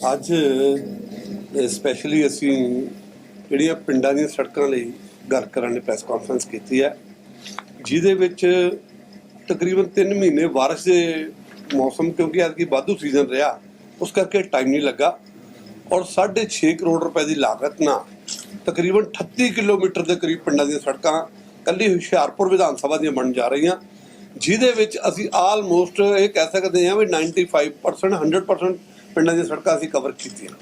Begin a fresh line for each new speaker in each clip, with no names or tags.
ਅੱਜ ਸਪੈਸ਼ਲੀ ਅਸੀਂ ਜਿਹੜੀਆਂ ਪਿੰਡਾਂ ਦੀਆਂ ਸੜਕਾਂ ਲਈ ਗੱਲ ਕਰਨ ਨੇ ਪ੍ਰੈਸ ਕਾਨਫਰੰਸ ਕੀਤੀ ਹੈ, ਜਿਹਦੇ ਵਿੱਚ ਤਕਰੀਬਨ 3 ਮਹੀਨੇ ਬਾਰਿਸ਼ ਦੇ ਮੌਸਮ, ਕਿਉਂਕਿ ਅੱਜ ਕੀ ਵਾਧੂ ਸੀਜ਼ਨ ਰਿਹਾ, ਉਸ ਕਰਕੇ ਟਾਈਮ ਨਹੀਂ ਲੱਗਾ। ਔਰ 6.5 ਕਰੋੜ ਰੁਪਏ ਦੀ ਲਾਗਤ ਨਾਲ ਤਕਰੀਬਨ 38 ਕਿਲੋਮੀਟਰ ਦੇ ਕਰੀਬ ਪਿੰਡਾਂ ਦੀਆਂ ਸੜਕਾਂ ਕੱਲੀ ਹੁਸ਼ਿਆਰਪੁਰ ਵਿਧਾਨ ਸਭਾ ਦੀਆਂ ਬਣ ਜਾ ਰਹੀਆਂ, ਜਿਹਦੇ ਵਿੱਚ ਅਸੀਂ ਆਲਮੋਸਟ ਇਹ ਕਹਿ ਸਕਦੇ ਹਾਂ ਵੀ 95% 100% ਪਿੰਡਾਂ ਦੀਆਂ ਸੜਕਾਂ ਅਸੀਂ ਕਵਰ ਕੀਤੀਆਂ।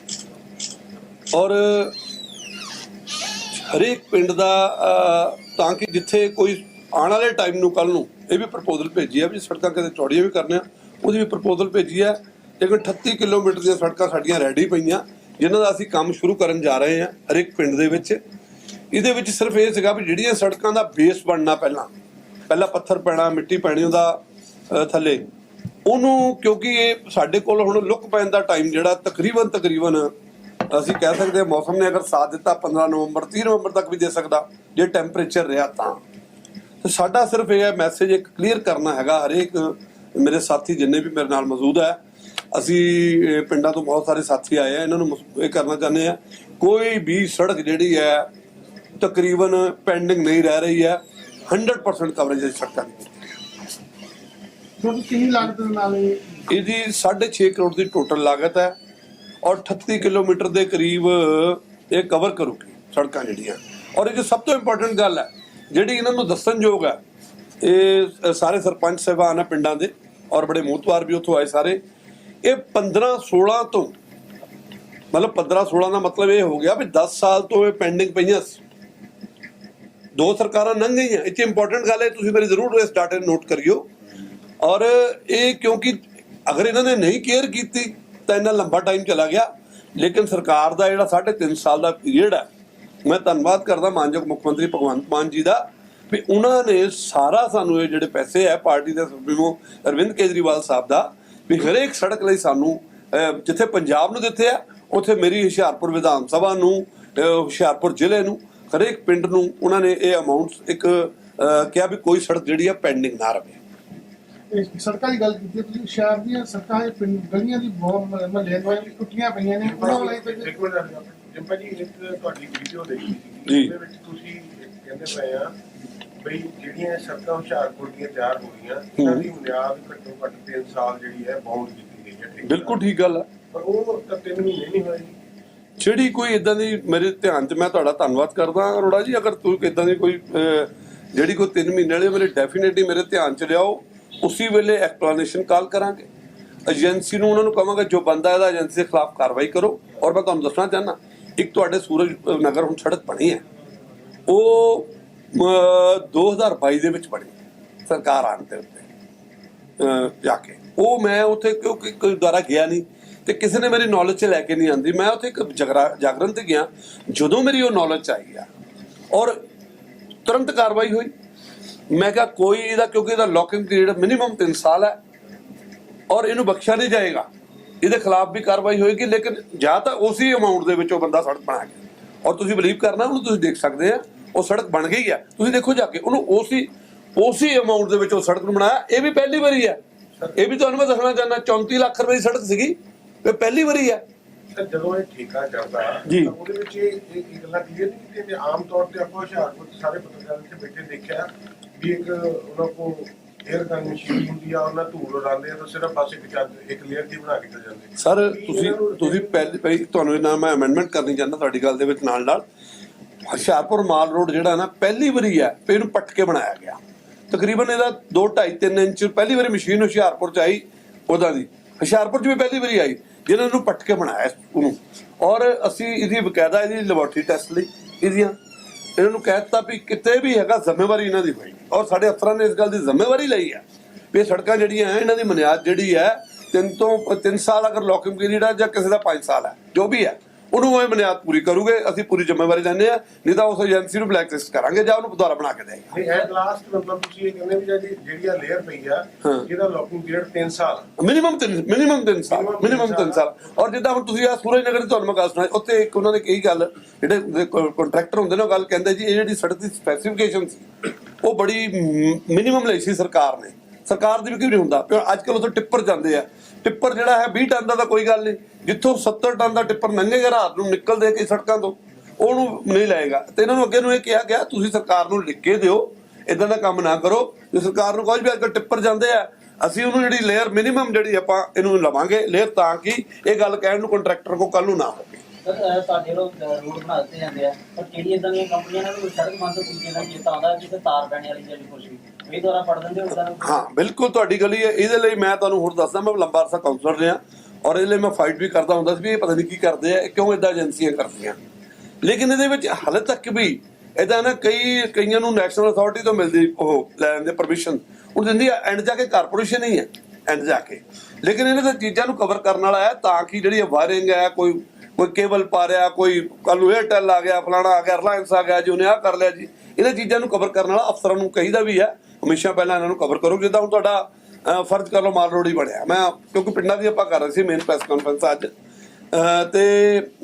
ਔਰ ਹਰੇਕ ਪਿੰਡ ਦਾ ਤਾਂ ਕਿ ਜਿੱਥੇ ਕੋਈ ਆਉਣ ਵਾਲੇ ਟਾਈਮ ਨੂੰ ਕੱਲ ਨੂੰ ਇਹ ਵੀ ਪ੍ਰਪੋਜ਼ਲ ਭੇਜੀ ਹੈ ਵੀ ਸੜਕਾਂ ਕਿਤੇ ਚੌੜੀਆਂ ਵੀ ਕਰਨੀਆਂ, ਉਹਦੀ ਵੀ ਪ੍ਰਪੋਜ਼ਲ ਭੇਜੀ ਹੈ। ਲੇਕਿਨ 38 ਕਿਲੋਮੀਟਰ ਦੀਆਂ ਸੜਕਾਂ ਸਾਡੀਆਂ ਰੈਡੀ ਪਈਆਂ, ਜਿਨ੍ਹਾਂ ਦਾ ਅਸੀਂ ਕੰਮ ਸ਼ੁਰੂ ਕਰਨ ਜਾ ਰਹੇ ਹਾਂ ਹਰੇਕ ਪਿੰਡ ਦੇ ਵਿੱਚ। ਇਹਦੇ ਵਿੱਚ ਸਿਰਫ ਇਹ ਸੀਗਾ ਵੀ ਜਿਹੜੀਆਂ ਸੜਕਾਂ ਦਾ ਬੇਸ ਬਣਨਾ ਪਹਿਲਾਂ ਪਹਿਲਾਂ ਪੱਥਰ ਪੈਣਾ, ਮਿੱਟੀ ਪੈਣੀ ਉਹਦਾ ਥੱਲੇ। ਉਹਨੂੰ ਕਿਉਂਕਿ ਇਹ ਸਾਡੇ ਕੋਲ ਹੁਣ ਲੁੱਕ ਪੈਣ ਦਾ ਟਾਈਮ ਜਿਹੜਾ ਤਕਰੀਬਨ ਤਕਰੀਬਨ ਅਸੀਂ ਕਹਿ ਸਕਦੇ ਹਾਂ ਮੌਸਮ ਨੇ ਅਗਰ ਸਾਥ ਦਿੱਤਾ 15 ਨਵੰਬਰ 30 ਨਵੰਬਰ ਤੱਕ ਵੀ ਦੇ ਸਕਦਾ, ਜੇ ਟੈਂਪਰੇਚਰ ਰਿਹਾ ਤਾਂ। ਤੇ ਸਾਡਾ ਸਿਰਫ ਇਹ ਹੈ ਮੈਸੇਜ ਇੱਕ ਕਲੀਅਰ ਕਰਨਾ ਹੈਗਾ ਹਰੇਕ ਮੇਰੇ ਸਾਥੀ ਜਿੰਨੇ ਵੀ ਮੇਰੇ ਨਾਲ ਮੌਜੂਦ ਹੈ। ਅਸੀਂ ਪਿੰਡਾਂ ਤੋਂ ਬਹੁਤ ਸਾਰੇ ਸਾਥੀ ਆਏ ਆ, ਇਹਨਾਂ ਨੂੰ ਇਹ ਕਰਨਾ ਚਾਹੁੰਦੇ ਆ, ਕੋਈ ਵੀ ਸੜਕ ਜਿਹੜੀ ਹੈ ਤਕਰੀਬਨ ਪੈਂਡਿੰਗ ਨਹੀਂ ਰਹਿ ਰਹੀ ਹੈ 100% ਕਵਰੇਜ ਸੜਕਾਂ ਦੀ
ਤੁਹਾਨੂੰ ਕਿੰਨੀ ਲਾਗਤ ਦੇ ਨਾਲ ਇਹ
ਇਹਦੀ 6.5 ਕਰੋੜ ਦੀ ਟੋਟਲ ਲਾਗਤ ਹੈ ਔਰ 38 ਕਿਲੋਮੀਟਰ ਦੇ ਕਰੀਬ ਇਹ ਕਵਰ ਕਰੂਗੀ ਸੜਕਾਂ ਜਿਹੜੀਆਂ। ਔਰ ਇਹ ਜੋ ਸਭ ਤੋਂ ਇੰਪੋਰਟੈਂਟ ਗੱਲ ਹੈ, ਜਿਹੜੀ ਇਹਨਾਂ ਨੂੰ ਦੱਸਣਯੋਗ ਹੈ, ਇਹ ਸਾਰੇ ਸਰਪੰਚ ਸਾਹਿਬਾਨ ਆ ਪਿੰਡਾਂ ਦੇ ਔਰ ਬੜੇ ਮੋਹਤਵਾਰ ਵੀ ਉੱਥੋਂ ਆਏ ਸਾਰੇ। ਇਹ 15 16 ਤੋਂ, ਮਤਲਬ 15 16 ਦਾ ਮਤਲਬ ਇਹ ਹੋ ਗਿਆ ਵੀ 10 ਸਾਲ ਤੋਂ ਇਹ ਪੈਂਡਿੰਗ ਪਈਆਂ ਸੀ। ਦੋ ਸਰਕਾਰਾਂ ਲੰਘ ਗਈਆਂ। ਇੱਥੇ ਇੰਪੋਰਟੈਂਟ ਗੱਲ ਹੈ, ਤੁਸੀਂ ਮੇਰੀ ਜ਼ਰੂਰ ਇਸ ਡਾਟੇ ਨੂੰ ਨੋਟ ਕਰਿਓ। ਔਰ ਇਹ ਕਿਉਂਕਿ ਅਗਰ ਇਹਨਾਂ ਨੇ ਨਹੀਂ ਕੇਅਰ ਕੀਤੀ, ਤਾਂ ਇੰਨਾ ਲੰਬਾ ਟਾਈਮ ਚਲਾ ਗਿਆ। ਲੇਕਿਨ ਸਰਕਾਰ ਦਾ ਜਿਹੜਾ 3.5 ਸਾਲ ਦਾ ਪੀਰੀਅਡ ਹੈ, ਮੈਂ ਧੰਨਵਾਦ ਕਰਦਾ ਮਾਨਯੋਗ ਮੁੱਖ ਮੰਤਰੀ ਭਗਵੰਤ ਮਾਨ ਜੀ ਦਾ, ਵੀ ਉਹਨਾਂ ਨੇ ਸਾਰਾ ਸਾਨੂੰ ਇਹ ਜਿਹੜੇ ਪੈਸੇ ਹੈ, ਪਾਰਟੀ ਦੇ ਸੁਪਰੀਮੋ ਅਰਵਿੰਦ ਕੇਜਰੀਵਾਲ ਸਾਹਿਬ ਦਾ, ਵੀ ਹਰੇਕ ਸੜਕ ਲਈ ਸਾਨੂੰ ਜਿੱਥੇ ਪੰਜਾਬ ਨੂੰ ਦਿੱਤੇ ਆ, ਉੱਥੇ ਮੇਰੀ ਹੁਸ਼ਿਆਰਪੁਰ ਵਿਧਾਨ ਸਭਾ ਨੂੰ ਹੁਸ਼ਿਆਰਪੁਰ ਜ਼ਿਲ੍ਹੇ ਨੂੰ, ਹਰੇਕ ਪਿੰਡ ਨੂੰ ਉਹਨਾਂ ਨੇ ਇਹ ਅਮਾਉਂਟਸ ਇੱਕ ਕਿਹਾ ਵੀ ਕੋਈ ਸੜਕ ਜਿਹੜੀ ਆ ਪੈਂਡਿੰਗ ਨਾ ਰਹੇ।
ਇਹ ਸੜਕਾਂ ਦੀ ਗੱਲ ਕੀਤੀ ਹੈ, ਤੁਸੀਂ ਸ਼ਹਿਰ ਦੀਆਂ ਸੜਕਾਂ ਇਹ ਪਿੰਡ ਗਲੀਆਂ ਦੀ ਬਹੁਤ ਮਹੱਲੇ ਦੀਆਂ ਟੁੱਟੀਆਂ ਪਈਆਂ ਨੇ ਉਹਨਾਂ ਵਾਲੇ ਤੇ
ਇੱਕ ਮਿੰਟ ਰੁਕੋ। ਜਿੰਪਾ ਜੀ ਇੱਕ ਤੁਹਾਡੀ ਵੀਡੀਓ ਦੇਖੀ ਸੀ
ਜੀ।
ਉਹਦੇ ਵਿੱਚ ਤੁਸੀਂ ਕਹਿੰਦੇ ਪਏ ਆ ਬਈ ਜਿਹੜੀਆਂ ਸੜਕਾਂ ਹੁਸ਼ਿਆਰਪੁਰ ਦੀਆਂ ਤਿਆਰ ਹੋ ਗਈਆਂ ਇਹਨਾਂ ਦੀ ਬੁਨਿਆਦ ਘੱਟੋ ਘੱਟ 3 ਸਾਲ ਜਿਹੜੀ ਹੈ ਬਾਉਂਡ ਕੀਤੀ ਗਈ ਹੈ ਠੀਕ
ਬਿਲਕੁਲ ਠੀਕ ਗੱਲ ਹੈ
ਪਰ ਉਹ ਤਾਂ 3 ਮਹੀਨੇ ਨਹੀਂ ਹੋਏ
ਜਿਹੜੀ ਕੋਈ ਇਦਾਂ ਦੀ ਮੇਰੇ ਧਿਆਨ 'ਚ ਮੈਂ ਤੁਹਾਡਾ ਧੰਨਵਾਦ ਕਰਦਾ ਅਰੋੜਾ ਜੀ ਅਗਰ ਤੁਸੀਂ ਇਦਾਂ ਦੀ ਕੋਈ ਜਿਹੜੀ ਕੋਈ 3 ਮਹੀਨੇ ਵਾਲੀ ਮੇਰੇ ਡੈਫੀਨਿਟਲੀ ਮੇਰੇ ਧਿਆਨ 'ਚ ਲਿਆਓ ਉਸੇ ਵੇਲੇ ਐਕਸਪਲੇਨੇਸ਼ਨ ਕਾਲ ਕਰਾਂਗੇ। ਏਜੰਸੀ ਨੂੰ ਉਹਨਾਂ ਨੂੰ ਕਹਾਂਗੇ ਜੋ ਬੰਦਾ ਇਹਦਾ ਏਜੰਸੀ ਦੇ ਖਿਲਾਫ ਕਾਰਵਾਈ ਕਰੋ। ਔਰ ਮੈਂ ਤੁਹਾਨੂੰ ਦੱਸਣਾ ਚਾਹਨਾ ਇੱਕ ਤੁਹਾਡੇ ਸੂਰਜ ਨਗਰ ਹੁਣ ਸੜਕ ਬਣੀ ਹੈ। ਉਹ ਅਹ, 2022 ਦੇ ਵਿੱਚ ਬਣੀ ਸਰਕਾਰ ਆਉਣ ਦੇ ਉੱਤੇ। ਜਾ ਕੇ। ਉਹ ਮੈਂ ਉੱਥੇ ਕਿਉਂਕਿ ਕੋਈ ਦੁਆਰਾ ਗਿਆ ਨਹੀਂ ਤੇ ਕਿਸੇ ਨੇ ਮੇਰੀ ਨੌਲੇਜ 'ਚ ਲੈ ਕੇ ਨਹੀਂ ਆਂਦੀ। ਮੈਂ ਉੱਥੇ ਇੱਕ ਜਗਰਾ ਜਾਗਰਣ ਤੇ ਗਿਆ। ਜਦੋਂ ਮੇਰੀ ਉਹ ਨੌਲੇਜ 'ਚ ਆਈ ਆ ਔਰ ਤੁਰੰਤ ਕਾਰਵਾਈ ਹੋਈ। ਮੈਂ ਕਿਹਾ ਕੋਈ ਇਹਦਾ ਕਿਉਂਕਿ ਇਹਦਾ ਲੌਕਿੰਗ ਪੀਰੀਅਡ ਮਿਨੀਮਮ 3 ਸਾਲ ਹੈ ਔਰ ਇਹਨੂੰ ਬਖਸ਼ਿਆ ਨਹੀਂ ਜਾਏਗਾ। ਇਹਦੇ ਖਿਲਾਫ ਵੀ ਕਾਰਵਾਈ ਹੋਏਗੀ ਲੇਕਿਨ ਜਾਂ ਤਾਂ ਉਸੇ ਅਮਾਉਂਟ ਦੇ ਵਿੱਚ ਉਹ ਬੰਦਾ ਸੜਕ ਬਣਾ ਕੇ ਔਰ ਤੁਸੀਂ ਬਲੀਵ ਕਰਨਾ ਉਹਨੂੰ ਤੁਸੀਂ ਦੇਖ ਸਕਦੇ ਆ ਉਹ ਸੜਕ ਬਣ ਗਈ ਆ। ਤੁਸੀਂ ਦੇਖੋ ਜਾ ਕੇ ਉਹਨੂੰ ਉਸੇ ਉਸੇ ਅਮਾਉਂਟ ਦੇ ਵਿੱਚ ਉਹ ਸੜਕ ਨੂੰ ਬਣਾਇਆ ਇਹ ਵੀ ਪਹਿਲੀ ਵਾਰੀ ਹੈ। ਇਹ ਵੀ ਤੁਹਾਨੂੰ ਮੈਂ ਦੱਸਣਾ ਚਾਹੁੰਦਾ 34 ਲੱਖ ਰੁਪਏ ਦੀ ਸੜਕ ਸੀਗੀ ਇਹ ਪਹਿਲੀ ਵਾਰੀ
ਸਰ ਜਦੋਂ ਇਹ ਠੇਕਾ ਚੱਲਦਾ
ਜੀ।
ਉਹਦੇ ਵਿੱਚ ਇਹ ਗੱਲਾਂ ਕਲੀਅਰ ਨਹੀਂ ਕੀਤੀਆਂ ਕਿ ਆਮ ਤੌਰ ਤੇ ਆਪਾਂ ਹੁਸ਼ਿਆਰਪੁਰ ਸਾਰੇ ਪੱਤਰਕਾਰ ਇੱਥੇ ਬੈਠੇ ਦੇਖਿਆ ਵੀ ਇੱਕ ਉਹਨਾਂ ਕੋ 에ਅਰ ਗਨ ਹੁੰਦੀ ਆ, ਉਹਨਾਂ ਧੂੜ ਉਡਾਉਂਦੇ ਆ, ਤਾਂ ਸਿਰਫ ਬਸ ਇੱਕ ਚੱਦ ਇੱਕ ਲੇਅਰ ਦੀ ਬਣਾ ਕੇ ਚੱਲ ਜਾਂਦੇ
ਸਰ ਤੁਸੀਂ ਤੁਸੀਂ ਪਹਿਲੀ ਪਹਿਲੀ ਤੁਹਾਨੂੰ ਇਹਨਾਂ ਮੈਂ ਅਮੈਂਡਮੈਂਟ ਕਰਨੀ ਚਾਹੁੰਦਾ ਤੁਹਾਡੀ ਗੱਲ ਦੇ ਵਿੱਚ ਨਾਲ ਨਾਲ। ਹੁਸ਼ਿਆਰਪੁਰ ਮਾਲ ਰੋਡ ਜਿਹੜਾ ਨਾ, ਪਹਿਲੀ ਵਾਰੀ ਹੈ ਵੀ ਇਹਨੂੰ ਪੱਟ ਕੇ ਬਣਾਇਆ ਗਿਆ। ਤਕਰੀਬਨ ਇਹਦਾ 2 2.5 3 ਇੰਚ ਪਹਿਲੀ ਵਾਰੀ ਮਸ਼ੀਨ ਹੁਸ਼ਿਆਰਪੁਰ ਚ ਆਈ, ਉਹਦਾ ਦੀ। ਹੁਸ਼ਿਆਰਪੁਰ ਚ ਵੀ ਪਹਿਲੀ ਵਾਰੀ ਆਈ, ਜਿਹਨਾਂ ਨੂੰ ਪੱਟ ਕੇ ਬਣਾਇਆ ਉਹਨੂੰ। ਔਰ ਅਸੀਂ ਇਹਦੀ ਬਕਾਇਦਾ ਇਹਦੀ ਲੈਬੋਰਟਰੀ ਟੈਸਟ ਲਈ, ਇਹਦੀਆਂ। ਇਹਨਾਂ ਨੂੰ ਕਹਿ ਦਿੱਤਾ ਵੀ ਕਿਤੇ ਵੀ ਹੈਗਾ, ਜ਼ਿੰਮੇਵਾਰੀ ਇਹਨਾਂ ਦੀ ਹੋਈ। ਔਰ ਸਾਡੇ ਅਫਸਰਾਂ ਨੇ ਇਸ ਗੱਲ ਦੀ ਜ਼ਿੰਮੇਵਾਰੀ ਲਈ ਹੈ ਵੀ ਇਹ ਸੜਕਾਂ ਜਿਹੜੀਆਂ ਹੈ, ਇਹਨਾਂ ਦੀ ਬੁਨਿਆਦ ਜਿਹੜੀ ਹੈ, ਤਿੰਨ ਤੋਂ ਤਿੰਨ ਸਾਲ ਅਗਰ ਲੌਕਿੰਗ ਪੀਰੀਅਡ ਹੈ ਜਾਂ ਕਿਸੇ ਦਾ 5 ਸਾਲ ਹੈ, ਜੋ ਵੀ ਹੈ ਉਹਨੂੰ ਉਹ ਬੁਨਿਆਦ ਪੂਰੀ ਕਰੂਗੇ ਅਸੀਂ ਪੂਰੀ ਜ਼ਿੰਮੇਵਾਰੀ ਲੈਂਦੇ ਆ ਨਹੀਂ ਤਾਂ ਉਸ ਏਜੰਸੀ ਨੂੰ ਬਲੈਕ ਲਿਸਟ ਕਰਾਂਗੇ ਜਾਂ ਉਹਨੂੰ ਦੁਬਾਰਾ ਬਣਾ ਕੇ ਦੇਗਾ
ਨਹੀਂ ਐਟ ਲਾਸਟ ਮਤਲਬ ਤੁਸੀਂ ਇਹ ਕਹਿੰਦੇ ਵੀ ਜਿਹੜੀ ਜਿਹੜੀ ਆ ਲੇਅਰ ਪਈ ਆ। ਜਿਹਦਾ ਲੌਕਿੰਗ ਪੀਰੀਅਡ 3 ਸਾਲ।
ਮਿਨੀਮਮ ਤਿੰਨ ਮਿਨੀਮਮ ਤਿੰਨ ਸਾਲ
Minimum
ਮਿਨੀਮਮ
ਤਿੰਨ
ਤਿੰਨ ਸਾਲ। ਔਰ ਜਿੱਦਾਂ ਹੁਣ ਤੁਸੀਂ ਆ ਸੂਰਜ ਨਗਰ ਦੀ ਤੁਹਾਨੂੰ ਮੈਂ ਗੱਲ ਸੁਣਾਈ ਉੱਥੇ ਇੱਕ ਉਹਨਾਂ ਨੇ ਕਹੀ ਗੱਲ ਜਿਹੜੇ ਕੰਟਰੈਕਟਰ ਹੁੰਦੇ ਨੇ ਉਹ ਗੱਲ ਕਹਿੰਦੇ ਜੀ ਇਹ ਜਿਹੜੀ ਸੜਕ ਦੀ ਸਪੈਸੀਫਿਕੇਸ਼ਨ ਸੀ ਉਹ ਬੜੀ ਮਿਨੀਮਮ ਲਈ ਸੀ ਸਰਕਾਰ ਨੇ। ਸਰਕਾਰ ਦੀ ਵੀ ਕਿਉਂ ਨਹੀਂ ਹੁੰਦਾ? ਅੱਜ ਕੱਲ ਉਦੋਂ ਟਿੱਪਰ ਜਾਂਦੇ ਆ। ਟਿੱਪਰ ਜਿਹੜਾ ਹੈ 20 ਟਨ ਦਾ ਤਾਂ ਕੋਈ ਗੱਲ ਨਹੀਂ। ਜਿੱਥੋਂ 70 ਟਨ ਦਾ ਟਿੱਪਰ ਲੰਘੇਗਾ ਰਾਤ ਨੂੰ ਨਿਕਲਦੇ ਕਈ ਸੜਕਾਂ ਤੋਂ, ਉਹਨੂੰ ਨਹੀਂ ਲਏਗਾ। ਤੇ ਇਹਨਾਂ ਨੂੰ ਅੱਗੇ ਨੂੰ ਇਹ ਕਿਹਾ ਗਿਆ, ਤੁਸੀਂ ਸਰਕਾਰ ਨੂੰ ਲਿਖ ਕੇ ਦਿਓ ਇਦਾਂ ਦਾ ਕੰਮ ਨਾ ਕਰੋ। ਜੇ ਸਰਕਾਰ ਨੂੰ ਕਹੋ ਵੀ ਅੱਗੇ ਟਿੱਪਰ ਜਾਂਦੇ ਆ, ਅਸੀਂ ਉਹਨੂੰ ਜਿਹੜੀ ਲੇਅਰ ਮਿਨੀਮਮ ਜਿਹੜੀ ਆਪਾਂ ਇਹਨੂੰ ਲਵਾਂਗੇ ਲੇਅਰ ਤਾਂ ਕਿ ਇਹ ਗੱਲ ਕਹਿਣ ਨੂੰ ਕੰਟਰੈਕਟਰ ਕੋ ਕੱਲ ਨੂੰ ਨਾ ਹੋਵੇ।
ਸਰ ਤੁਹਾਡੇ ਲੋਕ ਰੋਡ ਬਣਾ ਦਿੱਤੇ ਜਾਂਦੇ ਆ। ਪਰ ਕਿਹੜੀ ਇਦਾਂ ਦੀਆਂ ਕੰਪਨੀਆਂ ਨੇ ਕੋਈ ਸੜਕ ਬੰਦ ਕੀਤੀ ਨਾ ਚੇਤਾ ਆਉਂਦਾ, ਜਿੱਥੇ ਤਾਰ ਪੈਣੇ ਵਾਲੀ ਜਿਹੜੀ ਕੁਛ ਵੀ ਇਹ ਦੁਆਰਾ ਪੜ ਦਿੰਦੇ ਹੋ
ਹਾਂ, ਬਿਲਕੁਲ ਤੁਹਾਡੀ ਗਲੀ ਹੈ ਇਹਦੇ ਲਈ ਮੈਂ ਤੁਹਾਨੂੰ ਹੋਰ ਦੱਸਦਾ, ਮੈਂ ਲੰਬਾ ਅਰਸਾ ਕਾਉਂਸਲਰ ਰਿਹਾ ਔਰ ਇਹਦੇ ਲਈ ਮੈਂ ਫਾਈਟ ਵੀ ਕਰਦਾ ਹੁੰਦਾ ਸੀ ਵੀ ਇਹ ਪਤਾ ਨਹੀਂ ਕੀ ਕਰਦੇ ਆ ਕਿਉਂ ਇਦਾਂ ਏਜੰਸੀਆਂ ਕਰਦੀਆਂ। ਲੇਕਿਨ ਇਹਦੇ ਵਿੱਚ ਹਾਲੇ ਤੱਕ ਵੀ ਇਦਾਂ ਨਾ ਕਈ, ਕਈਆਂ ਨੂੰ ਨੈਸ਼ਨਲ ਅਥਾਰਟੀ ਤੋਂ ਮਿਲਦੀ, ਉਹ ਲੈਣ ਦੇ ਪਰਮਿਸ਼ਨ ਉਹ ਦਿੰਦੀ ਆ ਐਂਡ ਜਾ ਕੇ ਕਾਰਪੋਰੇਸ਼ਨ ਹੀ ਹੈ ਐਂਡ ਜਾ ਕੇ। ਲੇਕਿਨ ਇਹਨਾਂ ਦੇ ਚੀਜ਼ਾਂ ਨੂੰ ਕਵਰ ਕਰਨ ਵਾਲਾ ਹੈ ਤਾਂ ਕਿ ਜਿਹੜੀ ਵਾਇਰਿੰਗ ਹੈ, ਕੋਈ ਕੋਈ ਕੇਬਲ ਪਾ ਰਿਹਾ ਕੋਈ ਕੱਲ ਨੂੰ 에ਅਰਟੈਲ ਆ ਗਿਆ ਫਲਾਣਾ ਆ ਗਿਆ ਰਿਲਾਇੰਸ ਆ ਗਿਆ ਜੀ ਉਹਨੇ ਆ ਕਰ ਲਿਆ ਜੀ। ਇਹਨਾਂ ਚੀਜ਼ਾਂ ਨੂੰ ਕਵਰ ਕਰਨ ਵਾਲਾ ਅਫਸਰਾਂ ਨੂੰ ਕਹੀਦਾ ਵੀ ਹੈ ਹਮੇਸ਼ਾ ਪਹਿਲਾਂ ਇਹਨਾਂ ਨੂੰ ਕਵਰ ਕਰੋ ਜਿੱਦਾਂ ਹੁਣ ਤੁਹਾਡਾ ਫਰਜ਼ ਕਰ ਲਓ ਮਾਲ ਰੋਡ ਹੀ ਬਣਿਆ। ਮੈਂ ਕਿਉਂਕਿ ਪਿੰਡਾਂ ਦੀ ਆਪਾਂ ਕਰ ਰਹੇ ਸੀ ਮੇਨ ਪ੍ਰੈਸ ਕਾਨਫਰੰਸ ਅੱਜ। ਅਹ, ਤੇ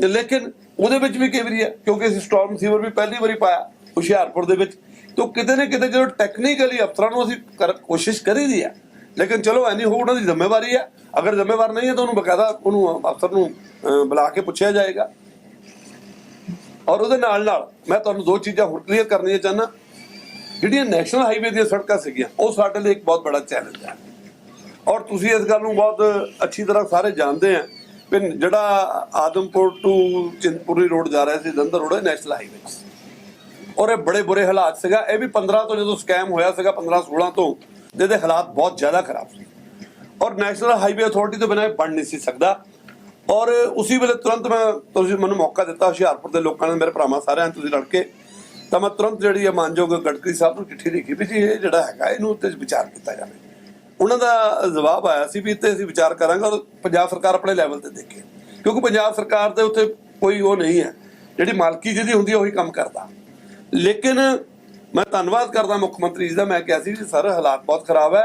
ਲੇਕਿਨ ਉਹਦੇ ਵਿੱਚ ਵੀ ਕਈ ਵਾਰੀ ਹੈ ਕਿਉਂਕਿ ਅਸੀਂ ਸਟਾਰਮ ਸੀਵਰ ਵੀ ਪਹਿਲੀ ਵਾਰੀ ਪਾਇਆ ਹੁਸ਼ਿਆਰਪੁਰ ਦੇ ਵਿੱਚ। ਤੋਂ ਕਿਤੇ ਨਾ ਕਿਤੇ ਜਦੋਂ ਟੈਕਨੀਕਲੀ ਅਫਸਰਾਂ ਨੂੰ ਅਸੀਂ ਕਰ- ਕੋਸ਼ਿਸ਼ ਕਰੀਦੀ ਹੈ ਲੇਕਿਨ ਚਲੋ ਐਨੀ ਹੋ ਉਹਨਾਂ ਦੀ ਜ਼ਿੰਮੇਵਾਰੀ ਹੈ। ਅਗਰ ਜ਼ਿੰਮੇਵਾਰ ਨਹੀਂ ਹੈ ਤਾਂ ਉਹਨੂੰ ਬਕਾਇਦਾ ਉਹਨੂੰ ਅਫਸਰ ਨੂੰ ਬੁਲਾ ਕੇ ਪੁੱਛਿਆ ਜਾਏਗਾ। ਔਰ ਉਹਦੇ ਨਾਲ ਨਾਲ ਮੈਂ ਤੁਹਾਨੂੰ ਦੋ ਚੀਜ਼ਾਂ ਹੋਰ ਕਲੀਅਰ ਕਰਨੀਆਂ ਚਾਹਨਾ ਜਿਹੜੀਆਂ ਨੈਸ਼ਨਲ ਹਾਈਵੇ ਦੀਆਂ ਸੜਕਾਂ ਸੀਗੀਆਂ, ਉਹ ਸਾਡੇ ਲਈ ਇੱਕ ਬਹੁਤ ਬੜਾ ਚੈਲੰਜ ਹੈ। ਔਰ ਤੁਸੀਂ ਇਸ ਗੱਲ ਨੂੰ ਬਹੁਤ ਅੱਛੀ ਤਰ੍ਹਾਂ ਸਾਰੇ ਜਾਣਦੇ ਆ ਕਿ ਜਿਹੜਾ ਆਦਮਪੁਰ ਟੂ ਚਿੰਤਪੁਰੀ ਰੋਡ ਜਾ ਰਿਹਾ ਸੀ, ਜਲੰਧਰ ਰੋਡ ਨੈਸ਼ਨਲ ਹਾਈਵੇ ਔਰ ਇਹ ਬੜੇ ਬੁਰੇ ਹਾਲਾਤ ਸੀਗਾ। ਇਹ ਵੀ 15 ਤੋਂ ਜਦੋਂ ਸਕੈਮ ਹੋਇਆ ਸੀਗਾ 15 16 ਤੋਂ ਜਿਹਦੇ ਹਾਲਾਤ ਬਹੁਤ ਜ਼ਿਆਦਾ ਖਰਾਬ ਸੀ ਔਰ ਨੈਸ਼ਨਲ ਹਾਈਵੇ ਅਥਾਰਟੀ ਤੋਂ ਬਿਨਾਂ ਇਹ ਬਣ ਨਹੀਂ ਸੀ ਸਕਦਾ। ਔਰ ਉਸੇ ਵੇਲੇ ਤੁਰੰਤ ਮੈਂ ਤੁਸੀਂ ਮੈਨੂੰ ਮੌਕਾ ਦਿੱਤਾ ਹੁਸ਼ਿਆਰਪੁਰ ਦੇ ਲੋਕਾਂ ਨੇ, ਮੇਰੇ ਭਰਾਵਾਂ ਸਾਰਿਆਂ ਨੇ ਤੁਸੀਂ ਲੜ ਕੇ। ਤਾਂ ਮੈਂ ਤੁਰੰਤ ਜਿਹੜੀ ਹੈ ਮਾਨਯੋਗ ਗਡਕਰੀ ਸਾਹਿਬ ਨੂੰ ਚਿੱਠੀ ਲਿਖੀ ਵੀ ਜੀ ਇਹ ਜਿਹੜਾ ਹੈਗਾ ਇਹਨੂੰ ਉੱਤੇ ਵਿਚਾਰ ਕੀਤਾ ਜਾਵੇ। ਉਹਨਾਂ ਦਾ ਜਵਾਬ ਆਇਆ ਸੀ ਵੀ ਇੱਥੇ ਅਸੀਂ ਵਿਚਾਰ ਕਰਾਂਗੇ ਔਰ ਪੰਜਾਬ ਸਰਕਾਰ ਆਪਣੇ ਲੈਵਲ ਤੇ ਦੇਖੇ। ਕਿਉਂਕਿ ਪੰਜਾਬ ਸਰਕਾਰ ਦੇ ਉੱਤੇ ਕੋਈ ਉਹ ਨਹੀਂ ਹੈ। ਜਿਹੜੀ ਮਾਲਕੀ ਜਿਹਦੀ ਹੁੰਦੀ ਹੈ ਉਹੀ ਕੰਮ ਕਰਦਾ। ਲੇਕਿਨ ਮੈਂ ਧੰਨਵਾਦ ਕਰਦਾ ਮੁੱਖ ਮੰਤਰੀ ਜੀ ਦਾ, ਮੈਂ ਕਿਹਾ ਸੀ ਵੀ ਸਰ, ਹਾਲਾਤ ਬਹੁਤ ਖਰਾਬ ਹੈ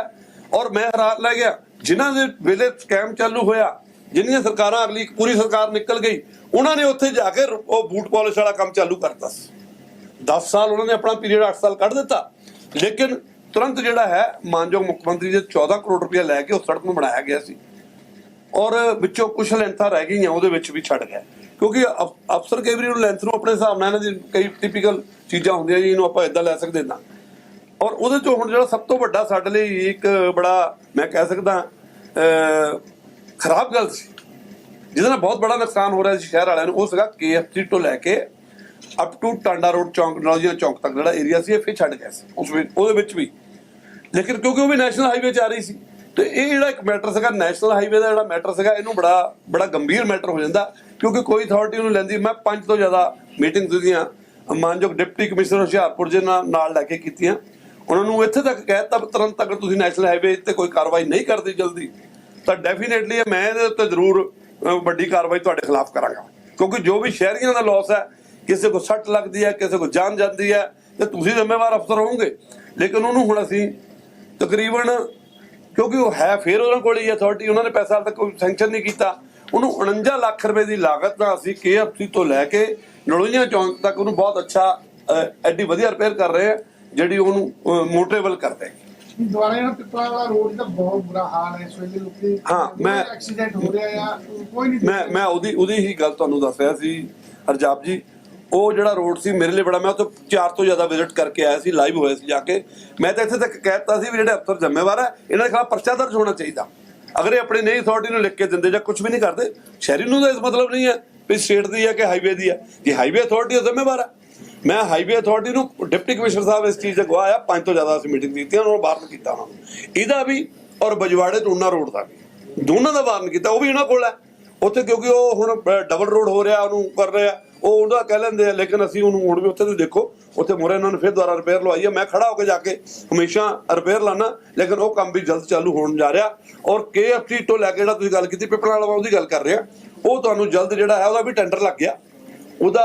ਔਰ ਮੈਂ ਹੈਰਾਨ ਲੈ ਗਿਆ। ਜਿਨ੍ਹਾਂ ਦੇ ਵੇਲੇ ਸਕੈਮ ਚਾਲੂ ਹੋਇਆ, ਜਿੰਨੀਆਂ ਸਰਕਾਰਾਂ, ਅਗਲੀ ਪੂਰੀ ਸਰਕਾਰ ਨਿਕਲ ਗਈ, ਉਹਨਾਂ ਨੇ ਉੱਥੇ ਜਾ ਕੇ ਉਹ ਬੂਟ ਪਾਲਿਸ਼ ਵਾਲਾ ਕੰਮ ਚਾਲੂ ਕਰਤਾ ਸੀ। 10 ਸਾਲ ਉਹਨਾਂ ਨੇ ਆਪਣਾ ਪੀਰੀਅਡ 8 ਸਾਲ ਕੱਢ ਦਿੱਤਾ। ਲੇਕਿਨ ਤੁਰੰਤ ਜਿਹੜਾ ਹੈ, ਮਾਨਯੋਗ ਮੁੱਖ ਮੰਤਰੀ ਜੀ 14 ਕਰੋੜ ਰੁਪਏ ਲੈ ਕੇ ਉਹ ਸੜਕ ਨੂੰ ਬਣਾਇਆ ਗਿਆ ਸੀ। ਔਰ ਵਿੱਚੋਂ ਕੁਝ ਲੈਂਥਾਂ ਰਹਿ ਗਈਆਂ, ਉਹਦੇ ਵਿੱਚ ਵੀ ਛੱਡ ਗਿਆ। ਕਿਉਂਕਿ ਅਫ- ਅਫਸਰ ਕਈ ਵਾਰੀ ਉਹ ਲੈਂਥ ਨੂੰ ਆਪਣੇ ਹਿਸਾਬ ਨਾਲ ਇਹਨਾਂ ਦੀ ਕਈ ਟਿਪੀਕਲ ਚੀਜ਼ਾਂ ਹੁੰਦੀਆਂ ਜੀ, ਇਹਨੂੰ ਆਪਾਂ ਇਦਾਂ ਲੈ ਸਕਦੇ ਨਾ ਔਰ ਉਹਦੇ ਚੋਂ ਹੁਣ ਜਿਹੜਾ ਸਭ ਤੋਂ ਵੱਡਾ ਸਾਡੇ ਲਈ ਇੱਕ ਬੜਾ, ਮੈਂ ਕਹਿ ਸਕਦਾ ਖਰਾਬ ਗੱਲ ਸੀ। ਜਿਹਦੇ ਨਾਲ ਬਹੁਤ ਬੜਾ ਨੁਕਸਾਨ ਹੋ ਰਿਹਾ ਸੀ ਸ਼ਹਿਰ ਵਾਲਿਆਂ ਨੂੰ, ਉਹ ਸੀਗਾ KFC ਤੋਂ ਲੈ ਕੇ ਅਪ ਟੂ ਟਾਂਡਾ ਰੋਡ ਚੌਂਕ ਨੌਜੀਆ ਚੌਂਕ ਤੱਕ ਜਿਹੜਾ ਏਰੀਆ ਸੀ, ਇਹ ਫਿਰ ਛੱਡ ਗਿਆ ਸੀ। ਉਸ ਵਿੱਚ, ਉਹਦੇ ਵਿੱਚ ਵੀ। ਲੇਕਿਨ ਕਿਉਂਕਿ ਉਹ ਵੀ ਨੈਸ਼ਨਲ ਹਾਈਵੇ 'ਚ ਆ ਰਹੀ ਸੀ ਤੇ ਇਹ ਜਿਹੜਾ ਇੱਕ ਮੈਟਰ ਸੀਗਾ, ਨੈਸ਼ਨਲ ਹਾਈਵੇ ਦਾ ਜਿਹੜਾ ਮੈਟਰ ਸੀਗਾ, ਇਹਨੂੰ ਬੜਾ ਬੜਾ ਗੰਭੀਰ ਮੈਟਰ ਹੋ ਜਾਂਦਾ, ਕਿਉਂਕਿ ਕੋਈ ਅਥਾਰਟੀ ਨੂੰ ਲੈਂਦੀ, ਮੈਂ ਪੰਜ ਤੋਂ ਜ਼ਿਆਦਾ ਮੀਟਿੰਗਸ ਉਹਦੀਆਂ, ਮਾਨਯੋਗ ਡਿਪਟੀ ਕਮਿਸ਼ਨਰ ਹੁਸ਼ਿਆਰਪੁਰ ਜੀ ਨਾਲ ਲੈ ਕੇ ਕੀਤੀਆਂ। ਉਹਨਾਂ ਨੂੰ ਇੱਥੇ ਤੱਕ ਕਹਿਤਾ ਤੁਰੰਤ ਅਗਰ ਤੁਸੀਂ ਨੈਸ਼ਨਲ ਹਾਈਵੇ ਤੇ ਕੋਈ ਕਾਰਵਾਈ ਨਹੀਂ ਕਰਦੇ ਜਲਦੀ, ਤਾਂ ਡੈਫੀਨੇਟਲੀ ਮੈਂ ਇਹਦੇ ਉੱਤੇ ਜ਼ਰੂਰ ਵੱਡੀ ਕਾਰਵਾਈ ਤੁਹਾਡੇ ਖਿਲਾਫ ਕਰਾਂਗਾ। ਕਿਉਂਕਿ ਜੋ ਵੀ ਸ਼ਹਿਰੀਆਂ ਦਾ ਲਾਸ ਹੈ, ਕਿਸੇ ਕੋ ਸੱਟ ਲੱਗਦੀ ਹੈ, ਕਿਸੇ ਕੋ ਜਾਨ ਜਾਂਦੀ ਹੈ, ਤੇ ਤੁਸੀਂ ਜ਼ਿੰਮੇਵਾਰ ਅਫਸਰ ਹੋਵੋਗੇ। ਲੇਕਿਨ ਉਹਨੂੰ ਹੁਣ ਅਸੀਂ ਤਕਰੀਬਨ ਕਿਉਂਕਿ ਉਹ ਹੈ ਫਿਰ ਉਹਨਾਂ ਕੋਲ ਹੀ ਅਥਾਰਟੀ ਉਹਨਾਂ ਨੇ ਪੈਸਾ ਤੱਕ ਕੋਈ ਸੈਂਕਸ਼ਨ ਨਹੀਂ ਕੀਤਾ। ਉਹਨੂੰ 49 ਲੱਖ ਰੁਪਏ ਦੀ ਲਾਗਤ ਨਾਲ ਅਸੀਂ KFC ਤੋਂ ਲੈ ਕੇ ਨਲੋਈਆਂ ਚੌਂਕ ਤੱਕ ਉਹਨੂੰ ਬਹੁਤ ਅੱਛਾ ਐਡੀ ਵਧੀਆ ਰਿਪੇਅਰ ਕਰ ਰਹੇ ਆ ਜਿਹੜੀ ਉਹਨੂੰ ਮੋਟਰੇਬਲ ਕਰਦੇ ਹੈ
ਦੁਆਰਾ ਇਹਨਾਂ ਪਿੱਪਲਾ ਵਾਲਾ ਰੋਡ ਦਾ ਬਹੁਤ ਬੁਰਾ ਹਾਲ ਹੈ ਇਸ ਵੇਲੇ ਲੋਕੀ
ਹਾਂ, ਮੈਂ-
ਐਕਸੀਡੈਂਟ ਹੋ ਰਿਹਾ ਆ ਕੋਈ ਨਹੀਂ
ਮੈਂ ਮੈਂ ਉਹਦੀ ਉਹਦੀ ਹੀ ਗੱਲ ਤੁਹਾਨੂੰ ਦੱਸ ਰਿਹਾ ਸੀ ਹਰਜਾਬ ਜੀ। ਉਹ ਜਿਹੜਾ ਰੋਡ ਸੀ ਮੇਰੇ ਲਈ ਬੜਾ, ਮੈਂ ਉੱਥੇ ਚਾਰ ਤੋਂ ਜ਼ਿਆਦਾ ਵਿਜ਼ਿਟ ਕਰਕੇ ਆਇਆ ਸੀ ਲਾਈਵ ਹੋਇਆ ਸੀ ਜਾ ਕੇ। ਮੈਂ ਤਾਂ ਇੱਥੇ ਤੱਕ ਕਹਿਤਾ ਸੀ ਵੀ ਜਿਹੜੇ ਅਫਸਰ ਜ਼ਿੰਮੇਵਾਰ ਹੈ, ਇਹਨਾਂ ਦੇ ਖਿਲਾਫ ਪਰਚਾ ਦਰਜ ਹੋਣਾ ਚਾਹੀਦਾ। ਅਗਰ ਇਹ ਆਪਣੀ ਨਹੀਂ ਅਥਾਰਟੀ ਨੂੰ ਲਿਖ ਕੇ ਦਿੰਦੇ ਜਾਂ ਕੁਝ ਵੀ ਨਹੀਂ ਕਰਦੇ, ਸ਼ਹਿਰੀ ਨੂੰ ਤਾਂ ਇਸ ਮਤਲਬ ਨਹੀਂ ਹੈ ਵੀ ਸਟੇਟ ਦੀ ਹੈ ਕਿ ਹਾਈਵੇ ਦੀ ਹੈ। ਜੇ ਹਾਈਵੇ ਅਥਾਰਟੀ ਜ਼ਿੰਮੇਵਾਰ ਹੈ। ਮੈਂ ਹਾਈਵੇ ਅਥਾਰਟੀ ਨੂੰ ਡਿਪਟੀ ਕਮਿਸ਼ਨਰ ਸਾਹਿਬ ਇਸ ਚੀਜ਼ ਦਾ ਗਵਾਹ ਆ ਪੰਜ ਤੋਂ ਜ਼ਿਆਦਾ ਅਸੀਂ ਮੀਟਿੰਗ ਕੀਤੀ, ਉਹਨਾਂ ਨੂੰ ਵਾਰਨ ਕੀਤਾ ਉਹਨਾਂ ਨੂੰ। ਇਹਦਾ ਵੀ ਔਰ ਬਜਵਾੜੇ ਤੋਂ ਉਹਨਾਂ ਰੋਡ ਦਾ ਵੀ। ਦੋਨਾਂ ਦਾ ਵਾਰਨ ਕੀਤਾ, ਉਹ ਵੀ ਉਹਨਾਂ ਕੋਲ ਹੈ। ਉੱਥੇ ਕਿਉਂਕਿ ਉਹ ਹੁਣ ਡਬਲ ਰੋਡ ਹੋ ਰਿਹਾ, ਉਹਨੂੰ ਕਰ ਰਿਹਾ ਉਹ ਉਹਦਾ ਕਹਿ ਲੈਂਦੇ ਆ, ਲੇਕਿਨ ਅਸੀਂ ਉਹਨੂੰ ਹੁਣ ਵੀ ਉੱਥੇ ਤੁਸੀਂ ਦੇਖੋ, ਉੱਥੇ ਮੋਰੇ ਉਹਨਾਂ ਨੇ ਫਿਰ ਦੁਬਾਰਾ ਰਿਪੇਅਰ ਲਵਾਈ ਹੈ ਮੈਂ ਖੜਾ ਹੋ ਕੇ ਜਾ ਕੇ ਹਮੇਸ਼ਾ ਰਿਪੇਅਰ ਲਾਣਾ ਲੇਕਿਨ ਉਹ ਕੰਮ ਵੀ ਜਲਦ ਚਾਲੂ ਹੋਣ ਜਾ ਰਿਹਾ। ਔਰ KFC ਤੋਂ ਲੈ ਕੇ ਜਿਹੜਾ ਤੁਸੀਂ ਗੱਲ ਕੀਤੀ ਪਿਪਲਾ ਵਾਲਾ ਉਹਦੀ ਗੱਲ ਕਰ ਰਿਹਾ। ਉਹ ਤੁਹਾਨੂੰ ਜਲਦ ਜਿਹੜਾ ਹੈ, ਉਹਦਾ ਵੀ ਟੈਂਡਰ ਲੱਗ ਗਿਆ। ਉਹਦਾ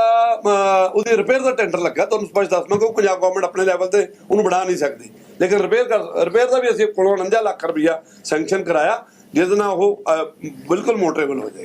ਉਹਦੀ ਰਿਪੇਅਰ ਦਾ ਟੈਂਡਰ ਲੱਗਾ ਤੁਹਾਨੂੰ ਸਪਸ਼ਟ ਦੱਸ ਮੈਂ ਕਿ ਪੰਜਾਬ ਗਵਰਨਮੈਂਟ ਆਪਣੇ ਲੈਵਲ ਤੇ ਉਹਨੂੰ ਬਣਾ ਨਹੀਂ ਸਕਦੀ। ਲੇਕਿਨ ਰਿਪੇਅਰ ਕਰ ਰਿਪੇਅਰ ਦਾ ਵੀ ਅਸੀਂ ਕੋਲੋਂ 49 ਲੱਖ ਰੁਪਇਆ ਸੈਂਕਸ਼ਨ ਕਰਾਇਆ, ਜਿਸ ਨਾਲ ਉਹ ਬਿਲਕੁਲ ਮੋਟਰੇਬਲ ਹੋ ਜਾਏ